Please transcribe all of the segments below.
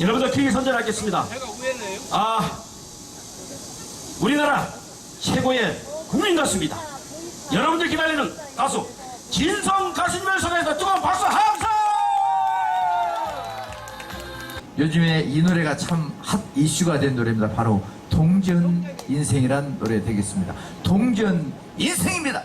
여러분들 크게 선전하겠습니다. 아, 우리나라 최고의 국민 가수입니다. 여러분들 기다리는 가수 진성 가수님을 소개해서 뜨거운 박수 함성! 요즘에 이 노래가 참 핫 이슈가 된 노래입니다. 바로 동전 인생이란 노래 되겠습니다. 동전 인생입니다.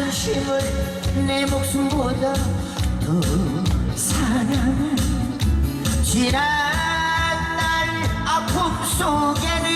자존심을 내 목숨보다 더 사랑한 지난 날 아픔 속에는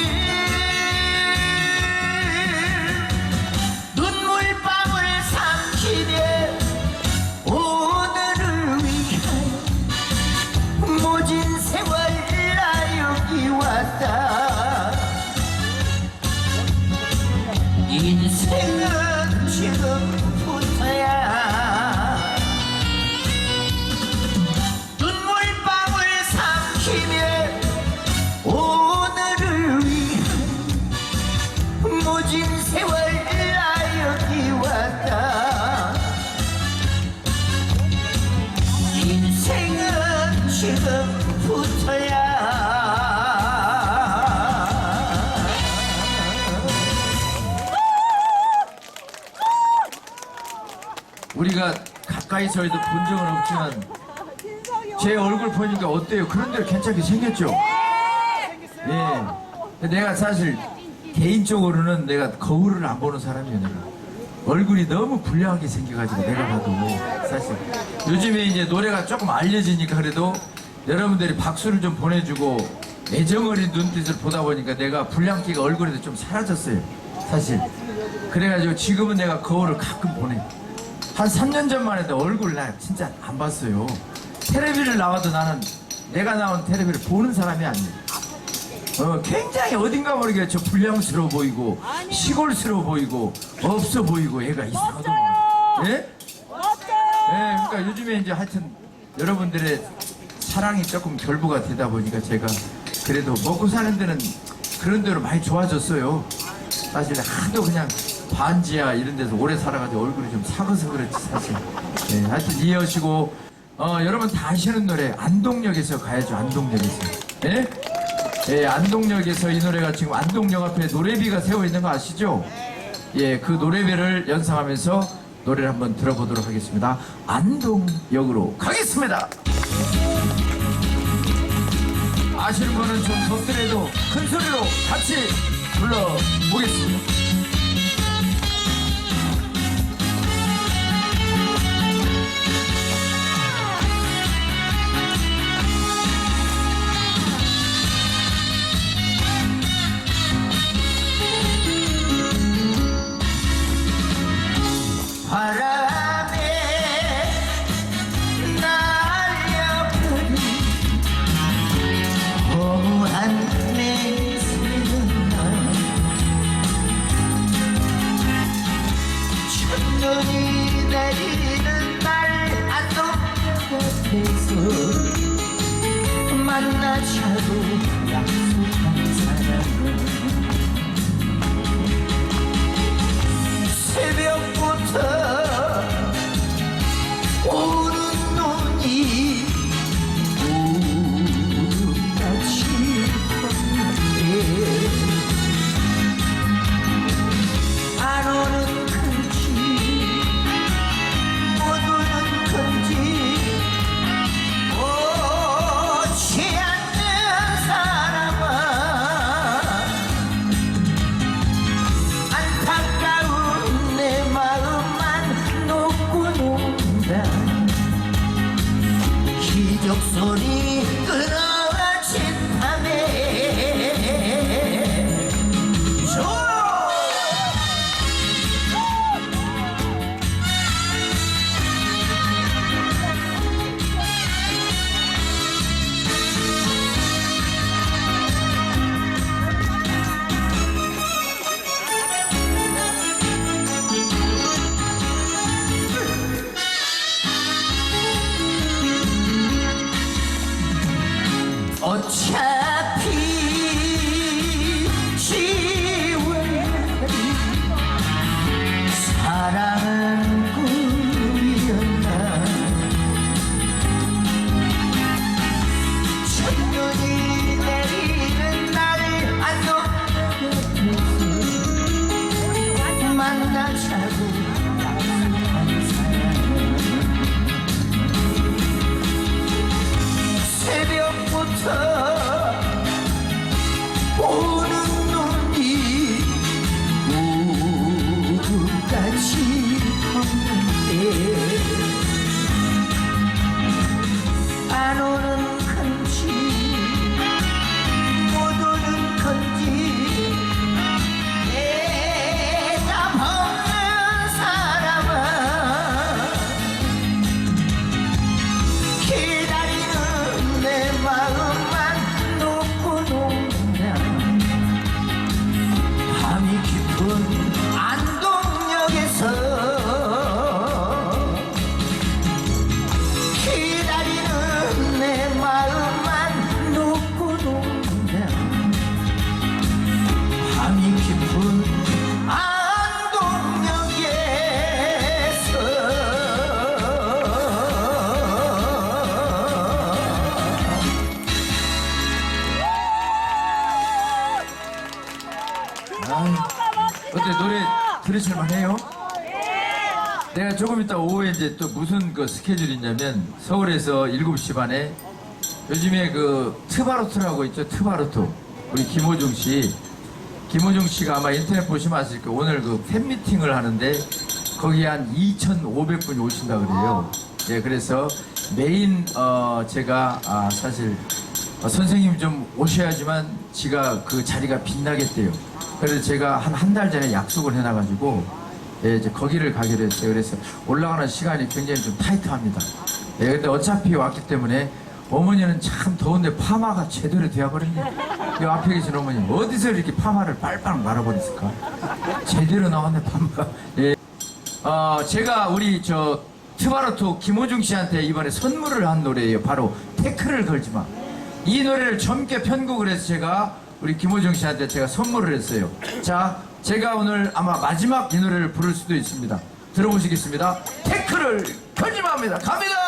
가까이서 해도 본 적은 없지만 제 얼굴 보니까 어때요? 그런 대로 괜찮게 생겼죠? 예. 내가 사실 개인적으로는 내가 거울을 안 보는 사람이에요. 내가. 얼굴이 너무 불량하게 생겨가지고 내가 봐도 사실 요즘에 이제 노래가 조금 알려지니까 그래도 여러분들이 박수를 좀 보내주고 애정 어린 눈빛을 보다 보니까 내가 불량기가 얼굴에도 좀 사라졌어요. 사실. 그래가지고 지금은 내가 거울을 가끔 보내. 한 3년 전만 해도 얼굴 나 진짜 안 봤어요. 텔레비를 나와도 나는 내가 나온 텔레비를 보는 사람이 아니에요. 어, 굉장히 어딘가 모르게 저 불량스러워 보이고 시골스러워 보이고 없어 보이고 애가 이상하더만. 예? 예, 그러니까 요즘에 이제 하여튼 여러분들의 사랑이 조금 결부가 되다 보니까 제가 그래도 먹고 사는 데는 그런 데로 많이 좋아졌어요. 사실 하도 그냥 반지하 이런 데서 오래 살아가지고 얼굴이 좀 사그서 그렇지 사실. 예, 하여튼 이해하시고 어, 여러분 다 아시는 노래 안동역에서 가야죠 안동역에서. 예? 예, 안동역에서 이 노래가 지금 안동역 앞에 노래비가 세워 있는 거 아시죠? 예, 그 노래비를 연상하면서 노래를 한번 들어보도록 하겠습니다. 안동역으로 가겠습니다. 아시는 분은 좀 덥더라도 큰 소리로 같이 불러보겠습니다. 이따 오후에 이제 또 무슨 그 스케줄이 있냐면 서울에서 7시 반에 요즘에 그 트바로트라고 있죠 트바로트 우리 김호중 씨. 김호중 씨가 아마 인터넷 보시면 아실 거예요. 오늘 그 팬미팅을 하는데 거기에 한 2,500분이 오신다 그래요. 예 그래서 메인 어 제가 아 사실 어, 선생님 좀 오셔야지만 지가 그 자리가 빛나겠대요. 그래서 제가 한 한 달 전에 약속을 해놔가지고 예, 이제 거기를 가기로 했어요. 그래서 올라가는 시간이 굉장히 좀 타이트합니다. 예, 근데 어차피 왔기 때문에 어머니는 참 더운데 파마가 제대로 되어버렸네. 이 앞에 계신 어머니 어디서 이렇게 파마를 빨빨 말아버렸을까? 제대로 나왔네 파마가. 예. 어, 제가 우리 저 트바로토 김호중 씨한테 이번에 선물을 한 노래예요. 바로 태클을 걸지 마. 이 노래를 젊게 편곡을 해서 제가 우리 김호중 씨한테 제가 선물을 했어요. 자, 제가 오늘 아마 마지막 이 노래를 부를 수도 있습니다. 들어보시겠습니다. 태클을 마입니다. 갑니다.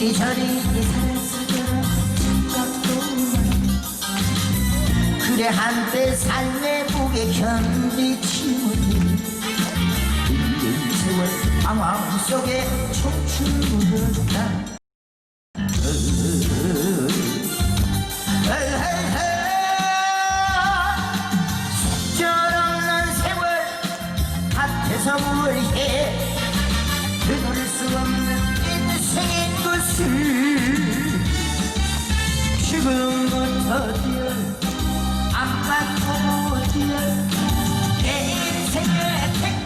이리저리 살쓰더라 잠깐도 그래 한때 삶의 무게 긴 세월 방황 속에 춤추었다 속절없는 세월 밭에서 뭘 해? 되돌릴 수 없는 인 생인 것을 지금부터 뛰어 앞만 보고 내 인생에 태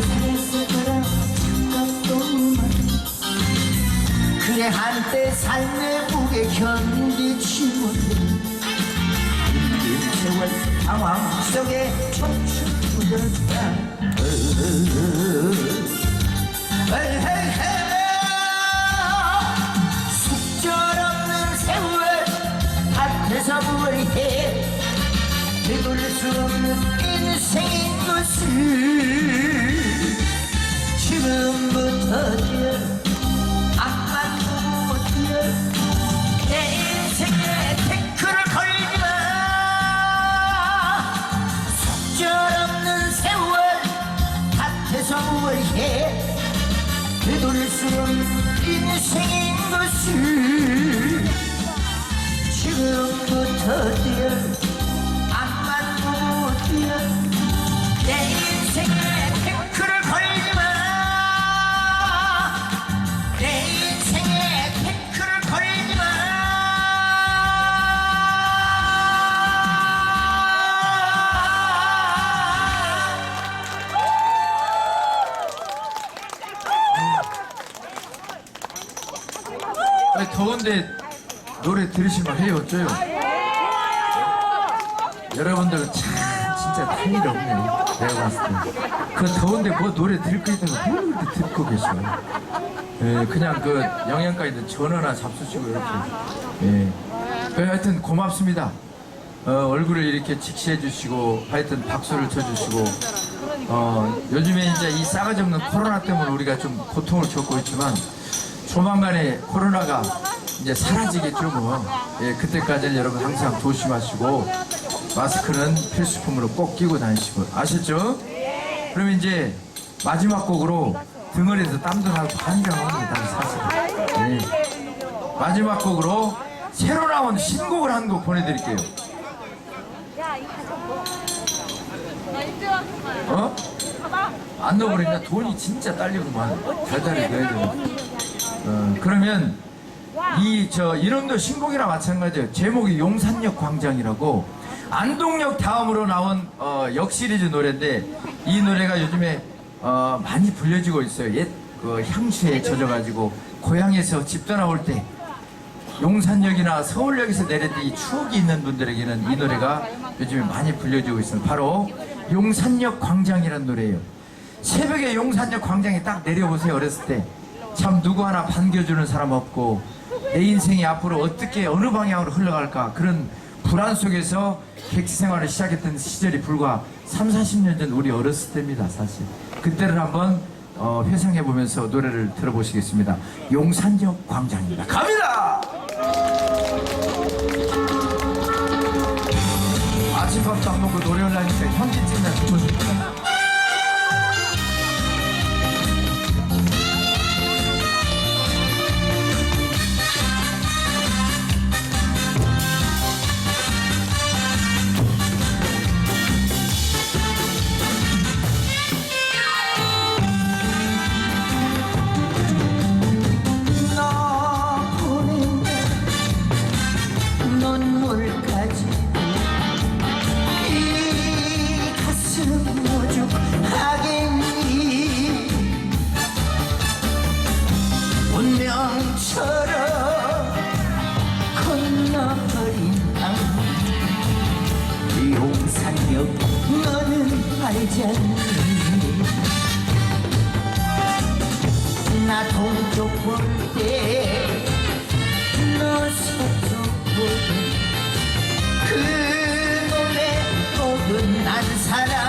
살았으더라 잠깐도만 그래 한때 삶의 무게 견디지 못해 긴 세월 방황 속에 춤추었다. 숙절없는 세월 밭에서 뭘해. 되돌릴 수 없는 인생인 지금부터 뛰어 앞만 보고 뛰어 내 인생에 태클을 걸지 마. 숙절없는 세월 밭에서 뭘해? 되돌릴 수 없는 인생인 것을 지금부터 뛰어 들으시면 해요 어쩌요? 여러분들 참 진짜 탈일 없네 내가 봤을 때 그 더운데 뭐 노래 들을 거 있다고 뭘 이렇게 듣고 계셔 예, 그냥 그 영양가 있는 전화나 잡수시고 이렇게. 예. 그 하여튼 고맙습니다. 어, 얼굴을 이렇게 직시해 주시고 하여튼 박수를 쳐주시고. 어, 요즘에 이제 이 싸가지 없는 코로나 때문에 우리가 좀 고통을 겪고 있지만 조만간에 코로나가 이제 사라지겠죠 뭐. 예, 그때까지는 여러분 항상 조심하시고 마스크는 필수품으로 꼭 끼고 다니시고 아셨죠? 그럼 이제 마지막 곡으로 등어리에서 땀도 나고 환장합니다 사실. 예. 마지막 곡으로 새로 나온 신곡을 한 곡 보내드릴게요. 어? 안 넣어버리냐? 돈이 진짜 딸리구만. 달달이 넣어야 되는. 어, 그러면 이 저 이름도 신곡이랑 마찬가지예요. 제목이 용산역 광장이라고 안동역 다음으로 나온 어, 역 시리즈 노래인데 이 노래가 요즘에 어, 많이 불려지고 있어요. 옛그 향수에 젖어가지고 고향에서 집 떠나올 때 용산역이나 서울역에서 내릴 때 이 추억이 있는 분들에게는 이 노래가 요즘에 많이 불려지고 있습니다. 바로 용산역 광장이라는 노래예요. 새벽에 용산역 광장에 딱 내려보세요. 어렸을 때. 참 누구 하나 반겨주는 사람 없고 내 인생이 앞으로 어떻게 어느 방향으로 흘러갈까 그런 불안 속에서 객지 생활을 시작했던 시절이 불과 3, 40년 전 우리 어렸을 때입니다. 사실. 그때를 한번 어, 회상해 보면서 노래를 들어보시겠습니다. 용산역 광장입니다. 갑니다! 바람처럼 건너버린 밤. 용산역 너는 알잖니? 나 동쪽 볼때너 서쪽 볼때그 노래 혹은 난 사랑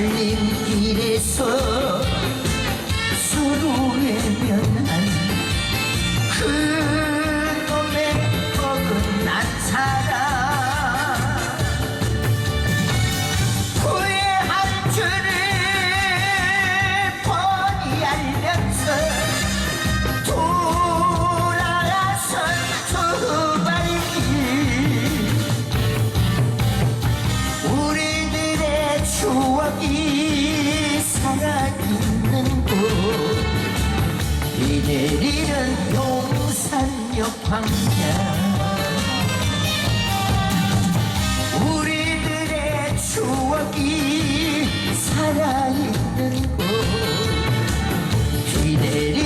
갈림길에서 서로 외면 비 내리는 용산역 광장. 우리들의 추억이 살아있는 곳. 비 내리는